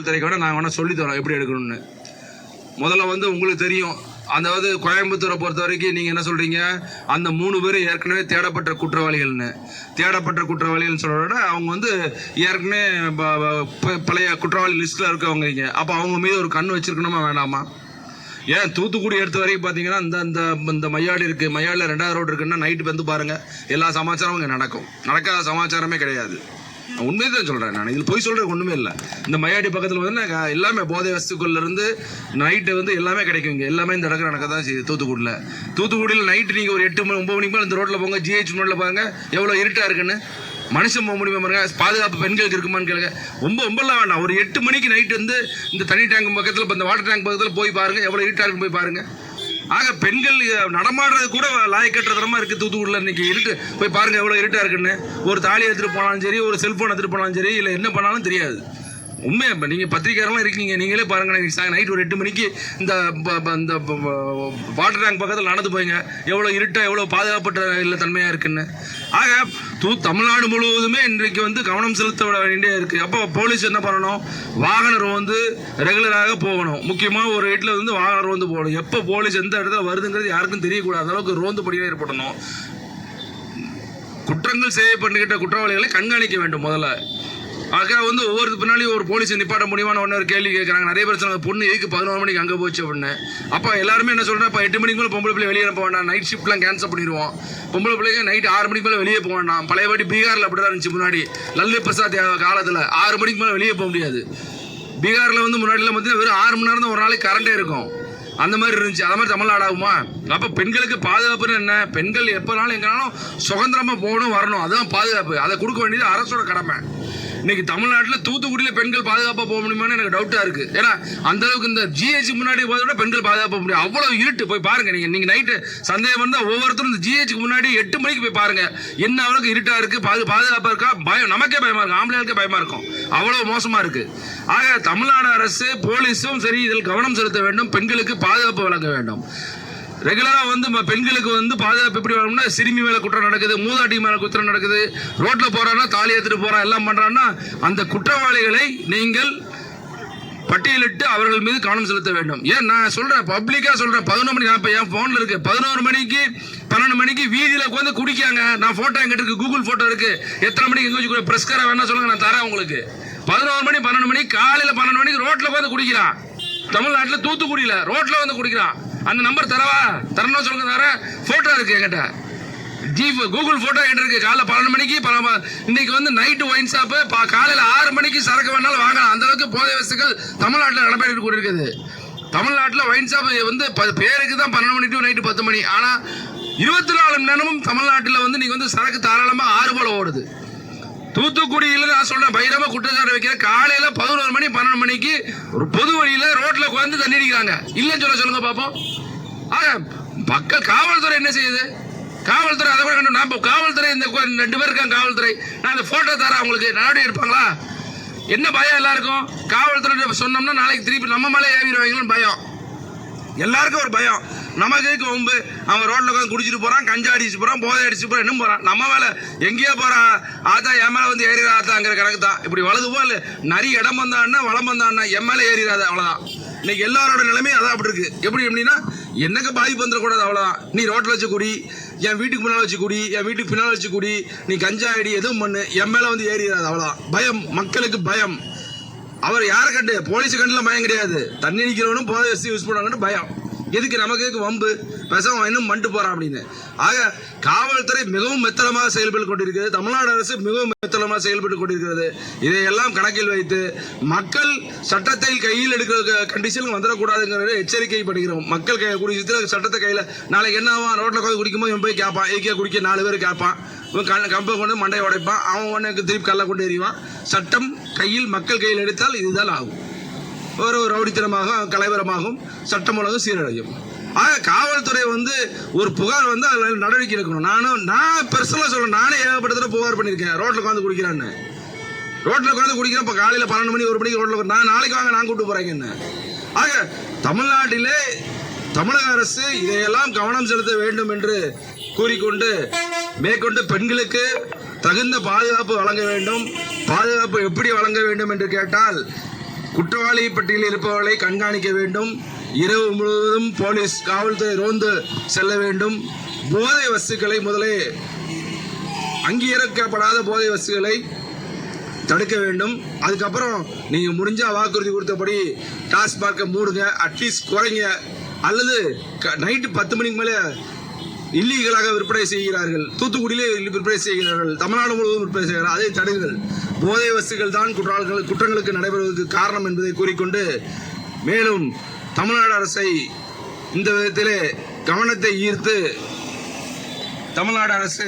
காவல்துறைக்கு வேணா நாங்கள் வேணால் சொல்லித்தரோம் எப்படி எடுக்கணும்னு. முதல்ல வந்து உங்களுக்கு தெரியும். அதாவது கோயம்புத்தூரை பொறுத்த வரைக்கும் நீங்கள் என்ன சொல்கிறீங்க அந்த மூணு பேர் ஏற்கனவே தேடப்பட்ட குற்றவாளிகள்னு. தேடப்பட்ட குற்றவாளிகள்னு சொல்கிறத அவங்க வந்து ஏற்கனவே ப- ப- பழைய குற்றவாளி லிஸ்ட்டில் இருக்கவங்க அப்போ அவங்க மீது ஒரு கண் வச்சுருக்கணுமா வேண்டாமா ஏன் தூத்துக்குடி எடுத்த வரைக்கும் பார்த்தீங்கன்னா இந்த இந்த இந்த மையாடு இருக்குது மையாடில் ரெண்டாவது ரோடு இருக்குன்னா நைட்டு வந்து பாருங்கள் எல்லா சமாச்சாரமும் இங்கே நடக்கும். நடக்காத சமாச்சாரமே கிடையாது. உண்மையை தான் சொல்கிறேன் நான். இதில் போய் சொல்கிறதுக்கு ஒன்றுமே இல்லை. இந்த மயாடி பக்கத்தில் வந்து நான் எல்லாமே போதை வஸ்துக்கள்ல நைட்டு வந்து எல்லாமே கிடைக்கும் இங்கே. எல்லாமே இந்த இடத்துல நடக்க தான் செய்யுது தூத்துக்குடியில். தூத்துக்குடியில் நைட்டு நீங்கள் ஒரு எட்டு மணி ஒம்பது மணிக்கு மேலே இந்த ரோட்டில் போங்க ஜிஹெச் ரோட்டில் பாருங்க எவ்வளோ இருட்டாக இருக்குன்னு. மனுஷன் போக முடியுமா பாருங்க பாதுகாப்பு பெண்களுக்கு இருக்குமான்னு கேளுங்க. ரொம்ப ரொம்பலாம் வேண்டாம். ஒரு எட்டு மணிக்கு நைட்டு வந்து இந்த தண்ணி டேங்க் பக்கத்தில் இப்போ இந்த வாட்டர் டேங்க் பக்கத்தில் போய் பாருங்க எவ்வளோ இருட்டாக இருக்குன்னு போய் பாருங்க. ஆக பெண்கள் நடமாடுறது கூட லாயக்கட்டுறதனமா இருக்கு தூத்துக்குடியில் இன்னைக்கு. இருட்டு. போய் பாருங்க எவ்வளோ இருட்டா இருக்குன்னு. ஒரு தாலி எடுத்துட்டு போனாலும் சரி ஒரு செல்போன் எடுத்துட்டு போனாலும் சரி இல்லை என்ன பண்ணாலும் தெரியாது. உண்மையா இப்போ நீங்கள் பத்திரிக்கையாளர்லாம் இருக்கீங்க. நீங்களே பாருங்க நைட் ஒரு எட்டு மணிக்கு இந்த ப- ப- இந்த வாட்டர் டேங்க் பக்கத்தில் நடந்து போய்ங்க. எவ்வளோ இருட்டா எவ்வளோ பாதுகாப்பட்ட இல்லை தன்மையாக இருக்குன்னு. ஆக தூ தமிழ்நாடு முழுவதுமே இன்றைக்கு வந்து கவனம் செலுத்த வேண்டிய இருக்குது அப்போ போலீஸ் என்ன பண்ணணும்? வாகனர் வந்து ரெகுலராக போகணும். முக்கியமாக ஒரு வீட்டில் வந்து வாகனர் வந்து போகணும். எப்போ போலீஸ் எந்த இடத்துல வருதுங்கிறது யாருக்கும் தெரியக்கூடாது. அந்த அளவுக்கு ரோந்து படியாக ஏற்படணும். குற்றங்கள் செய்யப்பட்டுகிட்ட குற்றவாளிகளை கண்காணிக்க வேண்டும் முதல்ல. ஆக வந்து ஒவ்வொரு பின்னாலையும் ஒரு போலீஸ் நிப்பாட்ட முடியுமான ஒன்று ஒரு கேள்வி கேட்குறாங்க நிறைய பேர் சொன்னாங்க பொண்ணு எதுக்கு பதினோரு மணிக்கு அங்கே போச்சு? அப்படின்னு. அப்போ எல்லாருமே என்ன சொல்கிறேன் இப்போ எட்டு மணிக்கு மேலே பொம்பளை பிள்ளை வெளியே அனுப்ப வேண்டாம். நைட் ஷிஃப்ட்லாம் கேன்சல் பண்ணிடுவோம். பொம்பளை பிள்ளைங்க நைட் ஆறு மணிக்கு மேலே வெளியே போக வேண்டாம். பழையபடி பீகாரில் அப்படி தான் இருந்துச்சு முன்னாடி. லல்லு பிரசாத் காலத்தில் ஆறு மணிக்கு மேலே வெளியே போக முடியாது. பீகாரில் வந்து முன்னாடிலாம் பார்த்தீங்கன்னா வெறும் ஆறு மணி நேரம் தான் ஒரு நாளைக்கு கரண்டே இருக்கும். அந்த மாதிரி இருந்துச்சு. அது மாதிரி தமிழ்நாடு ஆகுமா? அப்போ பெண்களுக்கு பாதுகாப்புன்னு என்ன? பெண்கள் எப்போனாலும் எங்கனாலும் சுதந்திரமாக போகணும் வரணும். அதுதான் பாதுகாப்பு. அதை கொடுக்க வேண்டியது அரசோட கடமை. இன்னைக்கு தமிழ்நாட்டில் தூத்துக்குடியில் பெண்கள் பாதுகாப்பாக போக முடியுமான்னு எனக்கு டவுட்டாக இருக்குது ஏன்னா அந்த அளவுக்கு இந்த ஜிஹெச் முன்னாடி போகிறத விட பெண்கள் பாதுகாப்பாக முடியும். அவ்வளோ இருட்டு. போய் பாருங்க நீங்கள் நீங்கள் நைட்டு சந்தேகம் இருந்தால் ஒவ்வொருத்தரும் இந்த ஜிஹெச்சுக்கு முன்னாடி எட்டு மணிக்கு போய் பாருங்கள் என்ன அளவுக்கு இருட்டாக இருக்குது பாது பாதுகாப்பாக இருக்கா? பயம். நமக்கே பயமாக இருக்கும் ஆம்பளைகளுக்கே பயமாக இருக்கும். அவ்வளோ மோசமா இருக்கு. ஆக தமிழ்நாடு அரசு போலீஸும் சரி இதில் கவனம் செலுத்த வேண்டும். பெண்களுக்கு பாதுகாப்பு வழங்க வேண்டும். ரெகுலராக வந்து ம- பெண்களுக்கு வந்து பாதுகாப்பு எப்படி வரணும்னா சிறுமி மேலே குற்றம் நடக்குது மூதாட்டி மேலே குற்றம் நடக்குது. ரோட்டில் போகிறான்னா தாலி எடுத்துகிட்டு போகிறான் எல்லாம் பண்ணுறான்னா அந்த குற்றவாளிகளை நீங்கள் பட்டியலிட்டு அவர்கள் மீது கவனம் செலுத்த வேண்டும். ஏன் நான் சொல்றேன் பப்ளிக்கா சொல்றேன் பதினொரு மணி நான் இப்போ என் போன்ல இருக்கு. பதினோரு மணிக்கு பன்னெண்டு மணிக்கு வீதியில உட்காந்து குடிக்காங்க நான் போட்டோ எங்கிட்ட இருக்கு கூகுள் போட்டோ இருக்கு. எத்தனை மணிக்கு எங்க வச்சு பிரஸ்கார வேணா சொல்லுங்க நான் தரேன் உங்களுக்கு. பதினோரு மணி பன்னெண்டு மணி காலையில பன்னெண்டு மணிக்கு ரோட்ல உட்காந்து குடிக்கிறான். தமிழ்நாட்டில் தூத்துக்குடியில ரோட்ல வந்து குடிக்கிறான். அந்த நம்பர் தரவா? தரணும் சொல்லுங்க தரேன். போட்டோ இருக்கு என்கிட்ட. ஜி கூகுள் போட்டோ என்கிட்ட இருக்கு காலைல பன்னெண்டு மணிக்கு இன்னைக்கு வந்து நைட்டு ஒயின் ஷாப்பு காலையில் ஆறு மணிக்கு சரக்கு வேணாலும் வாங்கலாம். அந்த அளவுக்கு போதை வசதிகள் தமிழ்நாட்டில் நடைபெற்று கொண்டிருக்குது. தமிழ்நாட்டில் ஒயின் ஷாப் வந்து ப- பேருக்கு தான் பன்னெண்டு மணி டு நைட்டு பத்து மணி. ஆனால் இருபத்தி நாலு மணி நேரமும் தமிழ்நாட்டில் வந்து நீங்கள் வந்து சரக்கு தாராளமாக ஆறு போல ஓடுது. தூத்துக்குடியில் நான் சொல்கிறேன் பயிரமாக குற்றச்சாட்டு வைக்கிற காலையில் பதினோரு மணி பன்னெண்டு மணிக்கு ஒரு பொது வழியில் ரோட்டில் உட்காந்து தண்ணி அடிக்கிறாங்க. இல்லைன்னு சொல்ல சொல்லுங்க பார்ப்போம் ஆக மக்கள் காவல்துறை என்ன செய்யுது? காவல்துறை அதை கூட கண்டு நான் காவல்துறை இந்த ரெண்டு பேர் இருக்காங்க காவல்துறை. நான் அந்த ஃபோட்டோ தரேன் அவங்களுக்கு. நடவடிக்கை இருப்பாங்களா என்ன பயம் எல்லாருக்கும்? காவல்துறை சொன்னோம்னா நாளைக்கு திருப்பி நம்ம மேலே ஏறிடுவாங்கன்னு பயம். எல்லாருக்கும் ஒரு பயம். நமக்கு கொம்பு அவன் ரோட்டில் உட்காந்து குடிச்சிட்டு போகிறான் கஞ்சா அடிச்சு போகிறான் போதை அடிச்சு போகிறான் இன்னும் போகிறான் நம்ம வேலை எங்கேயோ போகிறான் ஆத்தா என் மேலே வந்து ஏறிடா ஆத்தாங்கிற கணக்கு தான். இப்படி வலது போல் நிறைய இடம் வந்தான்னா வளம் வந்தான்னா என் மேலே ஏறிடாது அவ்வளோதான் இன்னைக்கு எல்லாரோட நிலைமையும் அதான் அப்படி இருக்குது எப்படி எப்படின்னா என்னக்கு பாதிப்பு வந்துடக்கூடாது அவ்வளோதான் நீ ரோட்டில் வச்சு குடி என் வீட்டுக்கு முன்னால் வச்சு குடி என் வீட்டுக்கு பின்னால் வச்சு குடி நீ கஞ்சா அடி எதுவும் பண்ணு. என் மேல வந்து ஏறிடாது அவ்வளோ. பயம் மக்களுக்கு பயம். அவர் யாரை கண்டு? போலீஸ் கண்டுல பயம் கிடையாது. தண்ணி நிற்கிறவனும் போதை யூஸ் பண்ணுவாங்கன்னு பயம். எதுக்கு நமக்கு வம்பு? பெசவன் இன்னும் மண்டு போறான் அப்படின்னு. ஆக காவல்துறை மிகவும் மெத்தனமாக செயல்பட்டு கொண்டிருக்கிறது. தமிழ்நாடு அரசு மிகவும் மெத்தனமாக செயல்பட்டு கொண்டிருக்கிறது. இதையெல்லாம் கணக்கில் வைத்து மக்கள் சட்டத்தை கையில் எடுக்கிற கண்டிஷன் வந்துடக்கூடாதுங்கிறத எச்சரிக்கை படுகிறோம் மக்கள் கை குடிச்சதுல சட்டத்தை கையில் நாளைக்கு என்ன ஆகும் ரோட்டில் உட்காந்து குடிக்கும்போது இவன் போய் கேட்பான் ஏகே குடிக்க நாலு பேர் கேட்பான் இவன் கண் கம்பை கொண்டு மண்டையை உடைப்பான். அவன் உடனே திருப்பி கல்லை கொண்டு எறிவான். சட்டம் கையில் மக்கள் கையில் எடுத்தால் இதுதான் ஆகும். ஒரு ரவுடித்தனமாக கலைவரமாகும் சட்டம் ஒழுங்கு சீரடையும். ஆக காவல்துறை வந்து ஒரு புகார் வந்து அதில் நடவடிக்கை எடுக்கணும். நானும் நான் பர்சனலாக சொல்றேன். நானே ஏகப்பட்ட புகார் பண்ணியிருக்கேன். ரோட்டில் உட்காந்து குடிக்கிறான்னு. ரோட்டில் உட்காந்து குடிக்கிறேன் இப்போ காலையில் பன்னெண்டு மணி ஒரு மணிக்கு ரோட்டில் நான் நாளைக்கு வாங்க நான் கூப்பிட்டு போகிறேங்க என்ன? ஆக தமிழ்நாட்டிலே தமிழக அரசு இதையெல்லாம் கவனம் செலுத்த வேண்டும் என்று கூறிக்கொண்டு மேற்கொண்டு பெண்களுக்கு தகுந்த பாதுகாப்பு வழங்க வேண்டும். பாதுகாப்பு எப்படி வழங்க வேண்டும் என்று கேட்டால் குற்றவாளி பட்டியலில் இருப்பவர்களை கண்காணிக்க வேண்டும். இரவு முழுவதும் போலீஸ் காவல்துறை ரோந்து செல்ல வேண்டும். போதை வஸ்துக்களை முதலே அங்கீகரிக்கப்படாத போதை வசுக்களை தடுக்க வேண்டும். அதுக்கப்புறம் நீங்கள் முடிஞ்சால் வாக்குறுதி கொடுத்தபடி டாஸ்மார்க்கை மூடுங்க. அட்லீஸ்ட் குறைங்க. அல்லது நைட்டு பத்து மணிக்கு மேலே இல்லீகலாக விற்பனை செய்கிறார்கள். தூத்துக்குடியிலே விற்பனை செய்கிறார்கள். தமிழ்நாடு முழுவதும் விற்பனை செய்கிறார்கள். அதை தடுங்கள். போதை வஸ்துகள் தான் குற்றாலங்கள் குற்றங்களுக்கு நடைபெறுவதற்கு காரணம் என்பதை கூறிக்கொண்டு மேலும் தமிழ்நாடு அரசை இந்த விதத்திலே கவனத்தை ஈர்த்து தமிழ்நாடு அரசு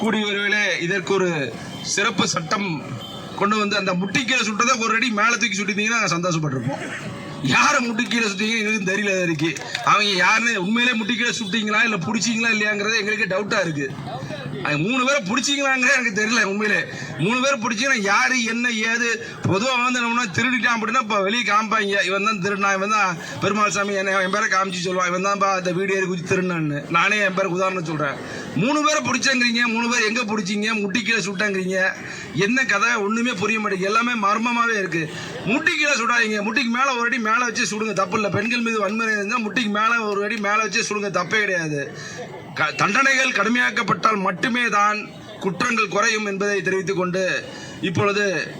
கூடிய விரைவிலே இதற்கு ஒரு சிறப்பு சட்டம் கொண்டு வந்து அந்த முட்டிக்கீழே சுட்டதை ஒரு அடி மேலே தூக்கி சுட்டிருந்தீங்கன்னா நாங்கள் சந்தோஷப்பட்டிருப்போம். யாரை முட்டிக்கீழே சுட்டீங்க எங்களுக்கு தெரியல இருக்கு அவங்க யாருன்னு உண்மையிலே முட்டிக்கீழே சுட்டிங்களா இல்லை பிடிச்சிங்களா இல்லையாங்கிறது எங்களுக்கு டவுட்டாக இருக்குது மூணு பேரை பிடிச்சிங்களாங்க எனக்கு தெரியல உண்மையிலே. மூணு பேர் பிடிச்சிங்கன்னா யாரு என்ன ஏது? பொதுவாக வந்து நம்ம திருடிட்டான் அப்படின்னா இப்போ வெளியே காமிப்பாங்க. இவன் தான் திருடினா இவன் தான் பெருமாள் சாமி என்ன என் பேரை காமிச்சு சொல்லுவான். இவன் தான்ப்பா அந்த வீடு ஏறி திருடினான்னு. நானே என் பேருக்கு உதாரணம் சொல்கிறேன் மூணு பேரை பிடிச்சங்கிறீங்க மூணு பேர் எங்கே பிடிச்சிங்க முட்டி கீழே சுட்டாங்கிறீங்க. என்ன கதை ஒன்றுமே புரிய மாட்டேங்குது. எல்லாமே மர்மமாகவே இருக்குது முட்டி கீழே சுடாதீங்க. முட்டிக்கு மேலே ஒரு அடி மேலே வச்சு சுடுங்க. தப்பு இல்லை. பெண்கள் மீது வன்முறை இருந்தால் முட்டிக்கு மேலே ஒரு அடி மேலே வச்சு சுடுங்க. தப்பே கிடையாது. க- தண்டனைகள் கடுமையாக்கப்பட்டால் மட்டுமே தான் குற்றங்கள் குறையும் என்பதை தெரிவித்துக்கொண்டு இப்பொழுது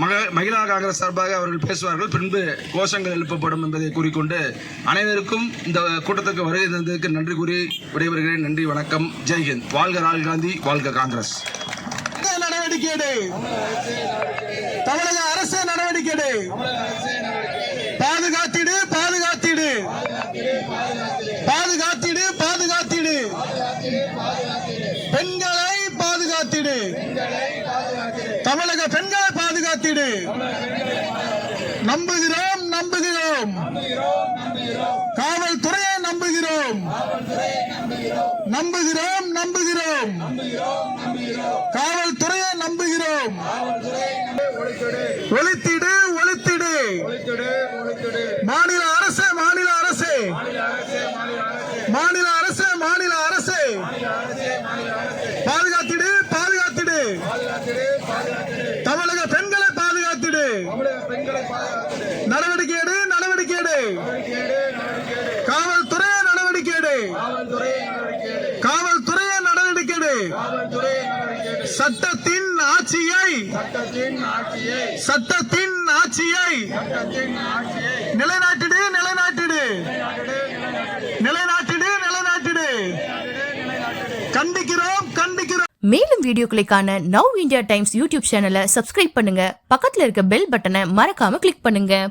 மகிழா காங்கிரஸ் சார்பாக அவர்கள் பேசுவார்கள். பின்பு கோஷங்கள் எழுப்பப்படும் என்பதை கூறிக்கொண்டு அனைவருக்கும் இந்த கூட்டத்துக்கு வருகை தந்ததுக்கு நன்றி கூறி விடைபெறுகிறேன். நன்றி வணக்கம். ஜெய்ஹிந்த் வாழ்க ராகுல் காந்தி வாழ்க காங்கிரஸ். நடவடிக்கை தமிழக அரசு நடவடிக்கை பாதுகாத்திடு பாதுகாத்திடு. பாதுகாத்திடு பாதுகாத்திடு. பெண்களை பாதுகாத்திடு. தமிழக பெண்கள் பாதுகாத்திடு நம்புகிறோம் நம்புகிறோம் காவல்துறையை நம்புகிறோம் நம்புகிறோம் நம்புகிறோம். காவல்துறையை நம்புகிறோம். ஒழித்திடு ஒழித்திடு. மாநில அரசு மாநில அரசு மாநில அரசு மாநில அரசு பாதுகாத்திடு பாதுகாத்திடு தமிழக பெண்களை பாதுகாத்திடு நடவடிக்கை எடு நடவடிக்கை எடு காவல்துறையை நடவடிக்கை எடு காவல்துறையை நடவடிக்கை எடு சட்டத்தின் ஆட்சியை சட்டத்தின் ஆட்சியை நிலைநாட்டிடு நிலைநாட்டிடு. நிலைநாட்டிடு நிலைநாட்டிடு. கண்டிக்கிறோம் கண்டிக்கிறோம். மேலும் வீடியோக்களை காண நவ் இந்தியா டைம்ஸ் யூடியூப் சேனலை சப்ஸ்கிரைப் பண்ணுங்க. பக்கத்துல இருக்க பெல் பட்டனை மறக்காம கிளிக் பண்ணுங்க.